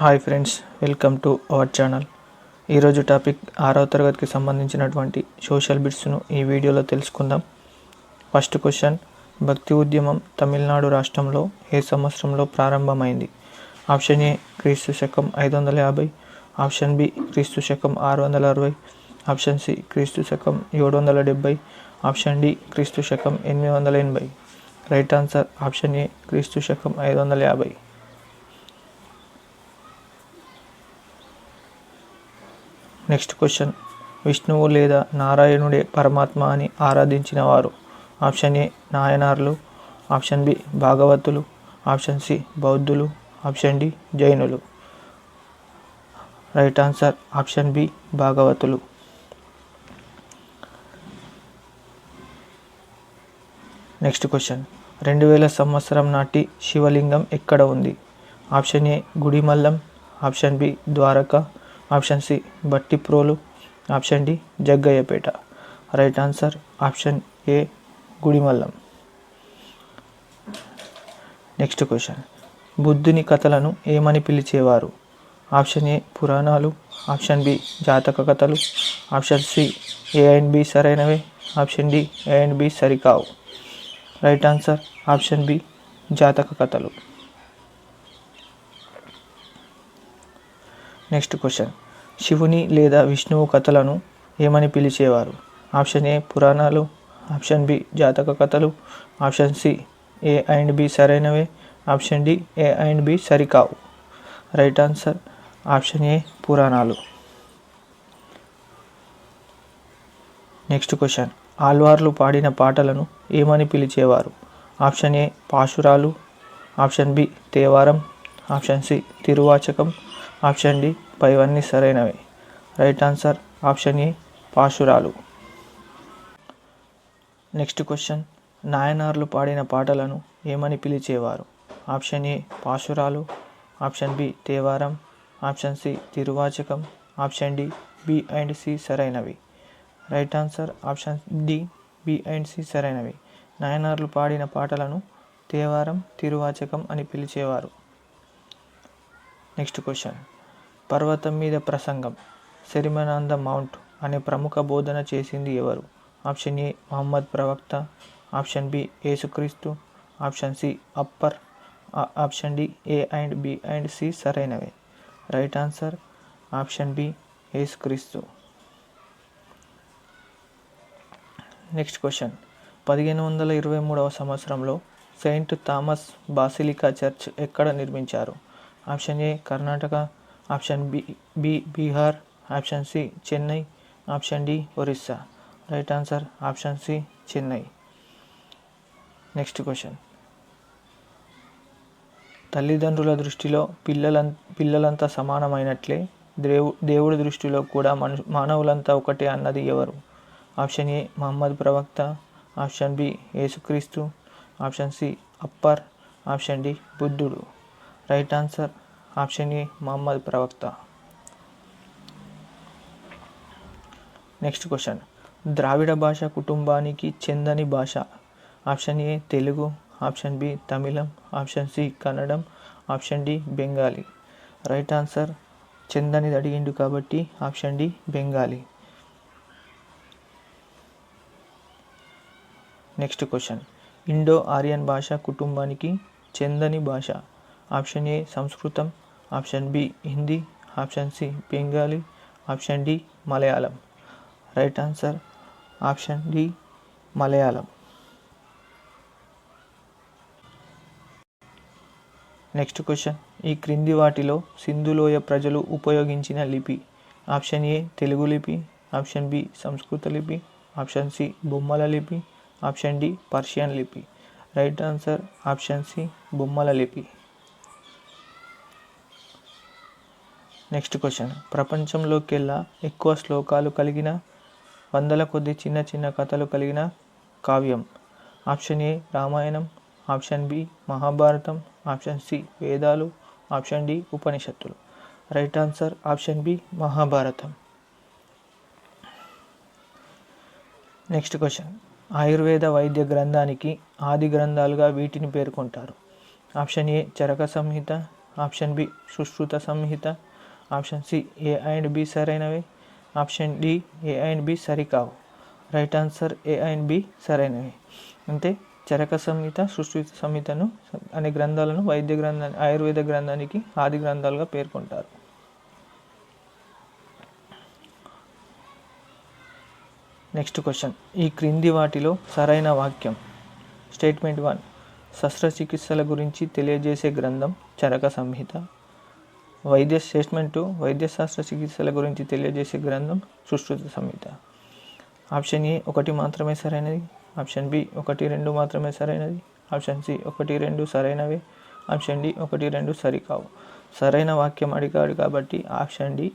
Hi friends welcome to our channel. ఈరోజు topic ఆరవ తరగతికి సంబంధించినటువంటి సోషల్ బిట్స్ను ఈ వీడియోలో తెలుసుకుందాం. ఫస్ట్ క్వశ్చన్ భక్తి ఉద్యమం తమిళనాడు రాష్ట్రంలో ఏ సంవత్సరంలో ప్రారంభమైంది? ఆప్షన్ ఏ క్రీస్తు శకం ఐదు వందల యాభై. ఆప్షన్ బి క్రీస్తు శకం ఆరు వందల అరవై. ఆప్షన్ సి క్రీస్తు శకం ఏడు వందల డెబ్బై ఆప్షన్ డి క్రీస్తు శకం ఎనిమిది వందల ఎనభై. రైట్ ఆన్సర్ ఆప్షన్ ఏ క్రీస్తు శకం ఐదు వందల యాభై. నెక్స్ట్ క్వశ్చన్ విష్ణువు లేదా నారాయణుడే పరమాత్మ అని ఆరాధించిన వారు ఆప్షన్ ఏ నాయనార్లు. ఆప్షన్ బి భాగవతులు. ఆప్షన్ సి బౌద్ధులు. ఆప్షన్ డి జైనులు. రైట్ ఆన్సర్ ఆప్షన్ బి భాగవతులు. నెక్స్ట్ క్వశ్చన్ రెండు వేల సంవత్సరం నాటి శివలింగం ఎక్కడ ఉంది? Option A Gudimallam. Option B Dwaraka. Option C Bhattiprolu option D Jaggayyapeta. Right answer option A Gudimallam. Next question. బుద్ధుని కథలను ఏమని పిలిచేవారు? ఆప్షన్ ఏ పురాణాలు. ఆప్షన్ బి జాతక కథలు. Option C A and B సరైనవే. Option D A and B సరికావు. Right answer option B జాతక కథలు. Next question. శివుని లేదా విష్ణువు కథలను ఏమని పిలిచేవారు? ఆప్షన్ ఏ పురాణాలు ఆప్షన్ బి జాతక కథలు option C A and B సరైనవే option D A and B సరికావు. Right answer option A పురాణాలు. Next question. ఆల్వార్లు పాడిన పాటలను ఏమని పిలిచేవారు? Option A పాశురాలు option B Thevaram option C Thiruvachakam option D పైవన్నీ సరైనవి. రైట్ ఆన్సర్ ఆప్షన్ ఏ పాశురాలు. నెక్స్ట్ క్వశ్చన్ నాయనార్లు పాడిన పాటలను ఏమని పిలిచేవారు? Option A పాశురాలు. Option B Thevaram. Option C Thiruvachakam. Option D B and C సరైనవి. Right answer option D B and C సరైనవి. నాయనార్లు పాడిన పాటలను తేవారం తిరువాచకం అని పిలిచేవారు. Next question. పర్వతం మీద ప్రసంగం. సెరిమనాంద మౌంట్ అనే ప్రముఖ బోధన చేసింది ఎవరు? ఆప్షన్ ఏ మహమ్మద్ ప్రవక్త. ఆప్షన్ బి యేసుక్రీస్తు. Option C Appar. Option D A and B and C సరైనవే. రైట్ ఆన్సర్ ఆప్షన్ బి యేసుక్రీస్తు. Next question. పదిహేను వందల ఇరవై మూడవ సంవత్సరంలో సెయింట్ థామస్ బాసిలికా చర్చ్ ఎక్కడ నిర్మించారు? Option A Karnataka option B B Bihar option C Chennai option D Orissa. Right answer option C Chennai. Next question. తల్లిదండ్రుల దృష్టిలో పిల్లల పిల్లలంతా సమానమైనట్లే దేవు దేవుడి దృష్టిలో కూడా మను మానవులంతా ఒకటే అన్నది ఎవరు? ఆప్షన్ ఏ మహమ్మద్ ప్రవక్త ఆప్షన్ బి యేసుక్రీస్తు option C Appar option D బుద్ధుడు. Right answer option A Muhammad ప్రవక్త. Next question. ద్రావిడ భాష కుటుంబానికి చెందని భాష. Option A Telugu option B Tamil option C Kannadam option D Bengali. Right answer చెందని అడిగిండు కాబట్టి option D Bengali. Next question. Indo Aryan భాష కుటుంబానికి చెందని భాష. ఆప్షన్ ఏ సంస్కృతం option B Hindi option C Bengali option D Malayalam. Right answer option D Malayalam. Next question. ఈ క్రింది వాటిలో సింధులోయ ప్రజలు ఉపయోగించిన లిపి. ఆప్షన్ ఏ తెలుగు లిపి ఆప్షన్ బి సంస్కృత లిపి ఆప్షన్ సి బొమ్మల లిపి ఆప్షన్ డి పర్షియన్ లిపి. రైట్ ఆన్సర్ ఆప్షన్ సి బొమ్మల లిపి. నెక్స్ట్ క్వశ్చన్ ప్రపంచంలోకెల్లా ఎక్కువ శ్లోకాలు కలిగిన వందల కొద్ది చిన్న చిన్న కథలు కలిగిన కావ్యం. Option A Ramayanam. Option B Mahabharatam. Option C వేదాలు. ఆప్షన్ డి ఉపనిషత్తులు. Right answer option B Mahabharatam. Next question Ayurveda వైద్య గ్రంథానికి ఆది గ్రంథాలుగా వీటిని పేర్కొంటారు. Option A Charaka Samhita. Option B Sushruta Samhita. Option C A and B సరైనవి? Option D A and B సరికావు. Right answer A and B సరైనవి. అంటే చరక సంహిత సృష్టి సంహితను అనే గ్రంథాలను వైద్య గ్రంథాన్ని ఆయుర్వేద గ్రంథానికి ఆది గ్రంథాలుగా పేర్కొంటారు. Next question. ఈ క్రింది వాటిలో సరైన వాక్యం. Statement one. శస్త్రచికిత్సల గురించి తెలియజేసే గ్రంథం చరక సంహిత. వైద్య స్టేట్మెంటు వైద్యశాస్త్ర చికిత్సల గురించి తెలియజేసే గ్రంథం సుశ్రుత సంహిత. ఆప్షన్ ఏ ఒకటి మాత్రమే సరైనది. ఆప్షన్ బి ఒకటి రెండు మాత్రమే సరైనది. ఆప్షన్ సి ఒకటి రెండు సరైనవే. ఆప్షన్ డి ఒకటి రెండు సరికావు. సరైన వాక్యం అడిగాడు కాబట్టి ఆప్షన్ డి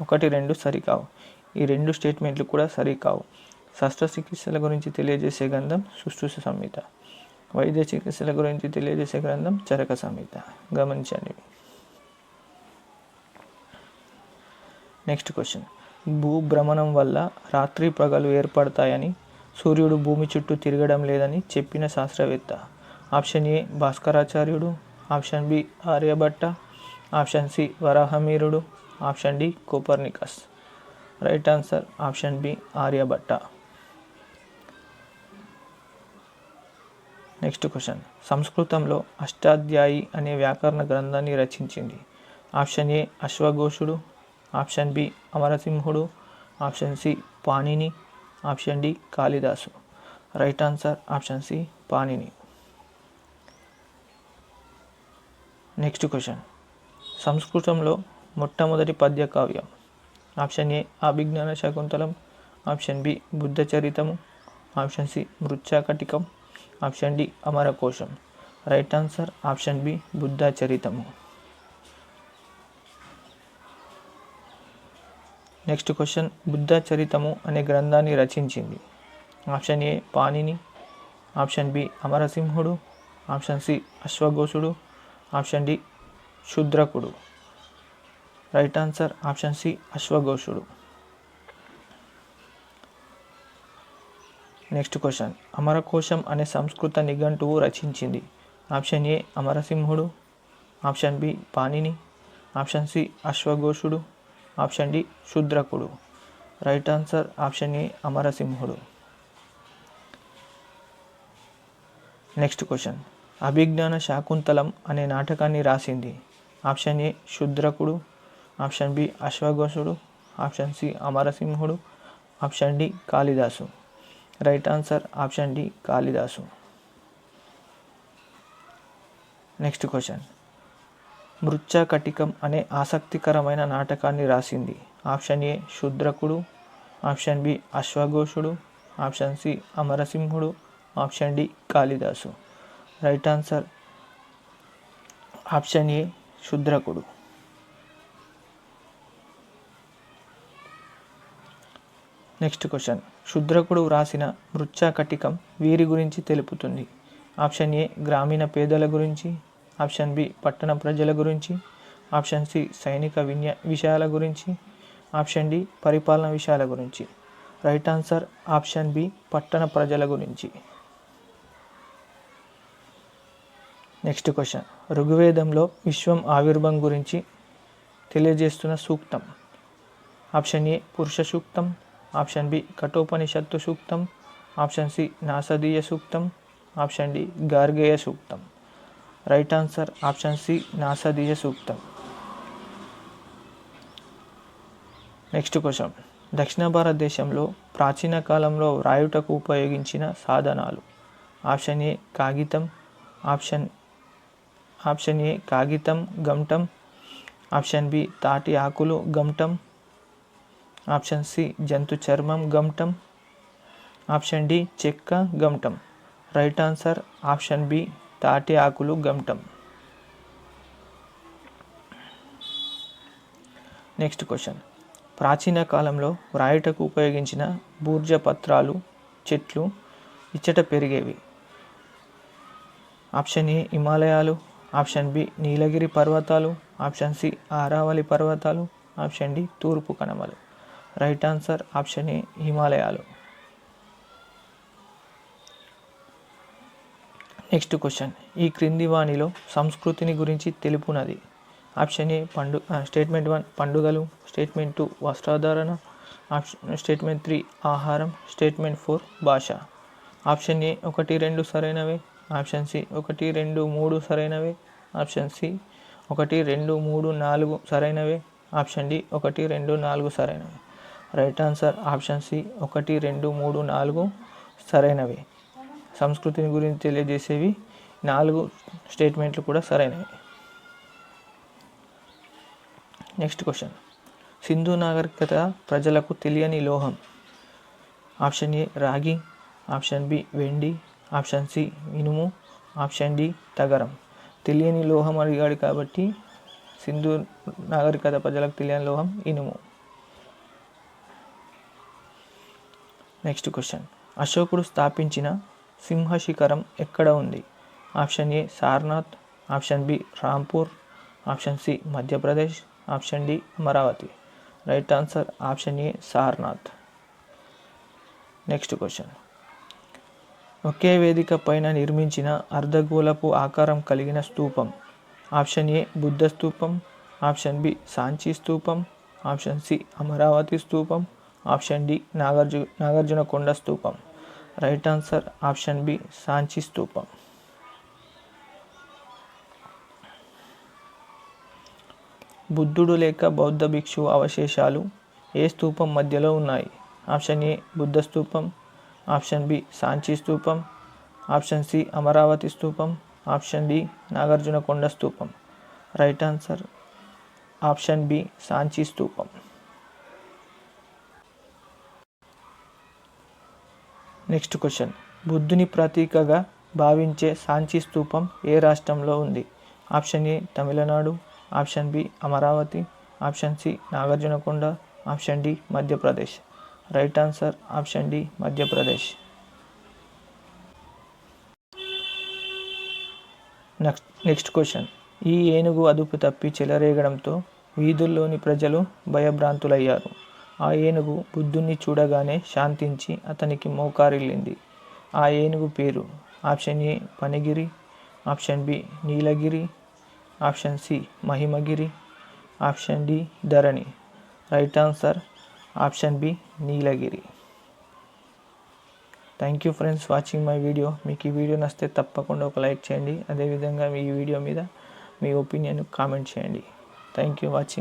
ఒకటి రెండు సరికావు. ఈ రెండు స్టేట్మెంట్లు కూడా సరికావు. శస్త్రచికిత్సల గురించి తెలియజేసే గ్రంథం సుశ్రుత సంహిత. వైద్య చికిత్సల గురించి తెలియజేసే గ్రంథం చరక సంహిత. గమనించండి. నెక్స్ట్ క్వశ్చన్ భూభ్రమణం వల్ల రాత్రి పగలు ఏర్పడతాయని సూర్యుడు భూమి చుట్టూ తిరగడం లేదని చెప్పిన శాస్త్రవేత్త. Option A భాస్కరాచార్యుడు. Option B Aryabhatta. Option C వరాహమీరుడు. Option D Copernicus. Right answer option B Aryabhatta. Next question సంస్కృతంలో అష్టాధ్యాయి అనే వ్యాకరణ గ్రంథాన్ని రచించింది. ఆప్షన్ ఏ అశ్వఘోషుడు. Option B అమరసింహుడు option C Panini option D Kalidas. Right answer option C Panini. Next question. సంస్కృతంలో మొట్టమొదటి పద్య కావ్యం. ఆప్షన్ ఏ అభిజ్ఞాన శాకుంతలం ఆప్షన్ బి బుద్ధ చరితము option C మృత్యాకటికం option D Amarakosam. Right answer option B Buddha చరితము. నెక్స్ట్ క్వశ్చన్ బుద్ధ చరితము అనే గ్రంథాన్ని రచించింది. Option A Panini. Option B అమరసింహుడు. Option C అశ్వఘోషుడు. ఆప్షన్ డి శుద్రకుడు. రైట్ ఆన్సర్ ఆప్షన్ సి అశ్వఘోషుడు. నెక్స్ట్ క్వశ్చన్ అమరకోశం అనే సంస్కృత నిఘంటువు రచించింది. Option A అమరసింహుడు. Option B Panini. Option C అశ్వఘోషుడు. Option D శూద్రకుడు. Right answer option A అమరసింహుడు. Next question. అభిజ్ఞాన శాకుంతలం అనే నాటకాన్ని రాసింది. ఆప్షన్ ఏ శూద్రకుడు. ఆప్షన్ బి అశ్వఘోషుడు. Option C అమరసింహుడు. Option D Kalidas. Right answer option D Kalidas. Next question. Mrichchhakatikam అనే ఆసక్తికరమైన నాటకాన్ని రాసింది. ఆప్షన్ ఏ శూద్రకుడు ఆప్షన్ బి అశ్వఘోషుడు option C అమరసింహుడు option D Kalidas. Right answer option A శూద్రకుడు. Next question. శుద్రకుడు వ్రాసిన మృచ్చాకటికం వీరి గురించి తెలుపుతుంది. ఆప్షన్ ఏ గ్రామీణ పేదల గురించి ఆప్షన్ బి పట్టణ ప్రజల గురించి. ఆప్షన్ సి సైనిక విన్యా విషయాల గురించి. ఆప్షన్ డి పరిపాలన విషయాల గురించి. రైట్ ఆన్సర్ ఆప్షన్ బి పట్టణ ప్రజల గురించి. Next question. ఋగ్వేదంలో విశ్వం ఆవిర్భం గురించి తెలియజేస్తున్న సూక్తం. ఆప్షన్ ఏ పురుష సూక్తం. ఆప్షన్ బి కఠోపనిషత్తు సూక్తం. ఆప్షన్ సి నాసదీయ సూక్తం. ఆప్షన్ డి గార్గేయ సూక్తం. రైట్ ఆన్సర్ ఆప్షన్ సి నాసదీయ సూక్తం నెక్స్ట్ క్వశ్చన్ దక్షిణ భారతదేశంలో ప్రాచీన కాలంలో వ్రాయుటకు ఉపయోగించిన సాధనాలు. ఆప్షన్ ఏ కాగితం. ఆప్షన్ ఆప్షన్ ఏ కాగితం గమ్టం ఆప్షన్ బి తాటి ఆకులు గమ్టం ఆప్షన్ సి జంతు చర్మం గమ్టం ఆప్షన్ డి చెక్క గమ్టం రైట్ ఆన్సర్ ఆప్షన్ బి తాటి ఆకులు గమ్టం నెక్స్ట్ క్వశ్చన్ ప్రాచీన కాలంలో వ్రాయుటకు ఉపయోగించిన బూర్జ పత్రాలు చెట్లు ఇచ్చట పెరిగేవి. ఆప్షన్ ఏ హిమాలయాలు. ఆప్షన్ బి నీలగిరి పర్వతాలు. ఆప్షన్ సి ఆరావళి పర్వతాలు. ఆప్షన్ డి తూర్పు కనుమలు రైట్ ఆన్సర్ ఆప్షన్ ఏ హిమాలయాలు. Next question. ఈ క్రింది వాణిలో సంస్కృతిని గురించి తెలుపునది. ఆప్షన్ ఏ పండు స్టేట్మెంట్ వన్ పండుగలు. స్టేట్మెంట్ టూ వస్త్రధారణ. ఆప్షన్ స్టేట్మెంట్ త్రీ ఆహారం. స్టేట్మెంట్ ఫోర్ భాష. ఆప్షన్ ఏ ఒకటి రెండు సరైనవే. ఆప్షన్ సి ఒకటి రెండు మూడు సరైనవే. ఆప్షన్ సి ఒకటి రెండు మూడు నాలుగు సరైనవే. ఆప్షన్ డి ఒకటి రెండు నాలుగు సరైనవి. రైట్ ఆన్సర్ ఆప్షన్ సి ఒకటి రెండు మూడు నాలుగు సరైనవి. సంస్కృతిని గురించి తెలియజేసేవి నాలుగు స్టేట్మెంట్లు కూడా సరైనవి. Next question. సింధు నాగరికత ప్రజలకు తెలియని లోహం. ఆప్షన్ ఏ రాగి ఆప్షన్ బి వెండి ఆప్షన్ సి ఇనుము ఆప్షన్ డి తగరం తెలియని లోహం అడిగాడు కాబట్టి సింధు నాగరికత ప్రజలకు తెలియని లోహం ఇనుము. Next question. అశోకుడు స్థాపించిన సింహశిఖరం ఎక్కడ ఉంది? Option A Sarnath option B Rampur option C Madhya Pradesh option D Amaravati. Right answer option A Sarnath. Next question. ఒకే వేదిక పైన నిర్మించిన అర్ధగోళపు ఆకారం కలిగిన స్తూపం ఆప్షన్ ఏ బుద్ధ స్తూపం ఆప్షన్ బి సాంచి స్తూపం ఆప్షన్ సి అమరావతి స్తూపం ఆప్షన్ డి నాగార్జు నాగార్జునకొండ స్తూపం right answer option B Sanchi స్తూపం. బుద్ధుడు లేక బౌద్ధ భిక్షు అవశేషాలు ఏ స్తూపం మధ్యలో ఉన్నాయి? ఆప్షన్ ఏ బుద్ధ స్తూపం ఆప్షన్ బి సాంచి స్తూపం ఆప్షన్ సి అమరావతి స్తూపం ఆప్షన్ డి నాగార్జునకొండ స్థూపం స్తూపం. Right answer option B Sanchi స్తూపం. నెక్స్ట్ క్వశ్చన్ బుద్ధుని ప్రతీకగా భావించే సాంచి స్థూపం ఏ రాష్ట్రంలో ఉంది? Option A Tamil Nadu. Option B Amaravati. Option C Nagarjunakonda. Option D Madhya Pradesh. Right answer option D Madhya Pradesh. Next next question ఈ ఏనుగు అదుపు తప్పి చెలరేగడంతో వీధుల్లోని ప్రజలు భయభ్రాంతులయ్యారు. ఆ ఏనుగు బుద్ధుణ్ణి చూడగానే శాంతించి అతనికి మోకారిల్లింది. ఆ ఏనుగు పేరు option A Panigiri option B Nilagiri option C Mahimagiri option D Dharani. Right answer option B Nilagiri. Thank you friends watching my video. మీకు ఈ వీడియో నచ్చితే తప్పకుండా ఒక లైక్ చేయండి. అదేవిధంగా మీ వీడియో మీద మీ ఒపీనియన్ కామెంట్ చేయండి. Thank you watching.